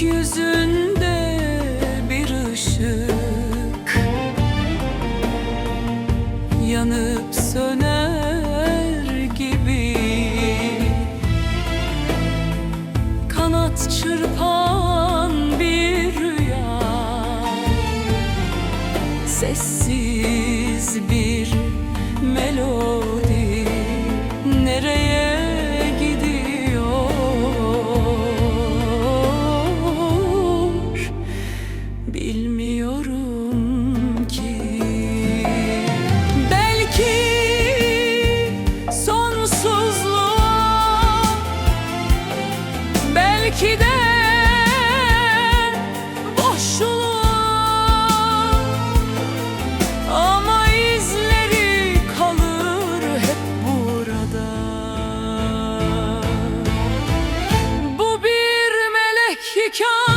Gökyüzünde bir ışık Yanıp söner gibi. Kanat çırpan bir rüya Sessiz bir melodi Belki de boşluğa Ama izleri kalır hep burada. Bu bir melek hikayesi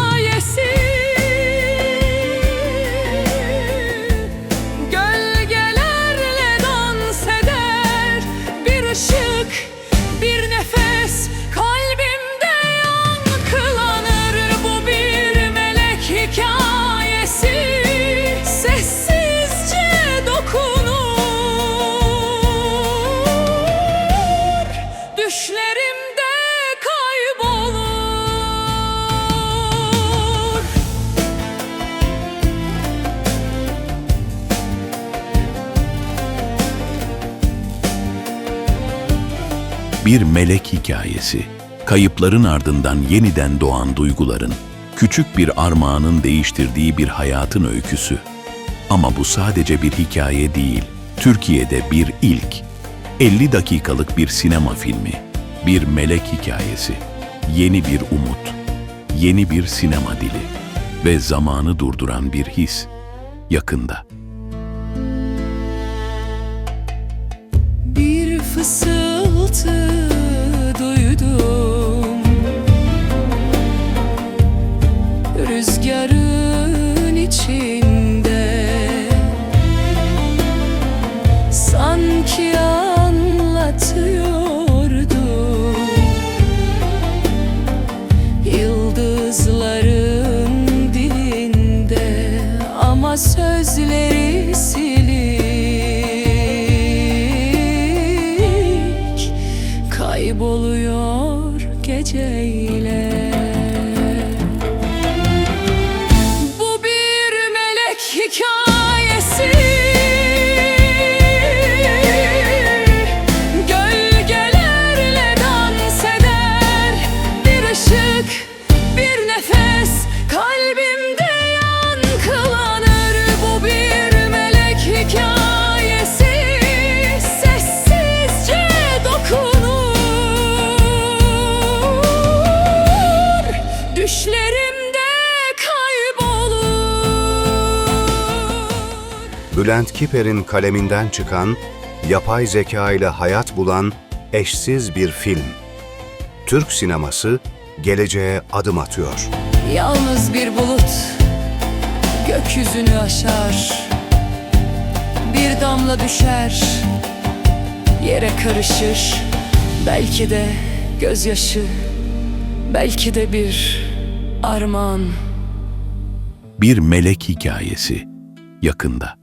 Bir melek hikayesi. Kayıpların ardından yeniden doğan duyguların, küçük bir armağanın değiştirdiği bir hayatın öyküsü. Ama bu sadece bir hikaye değil, Türkiye'de bir ilk. 50 dakikalık bir sinema filmi, bir melek hikayesi, yeni bir umut, yeni bir sinema dili ve zamanı durduran bir his. Yakında. Bir fısıltı to Bülent Kiper'in kaleminden çıkan, yapay zeka ile hayat bulan eşsiz bir film. Türk sineması geleceğe adım atıyor. Yalnız bir bulut gökyüzünü aşar Bir damla düşer yere karışır Belki de gözyaşı belki de bir armağan Bir melek hikayesi. Yakında.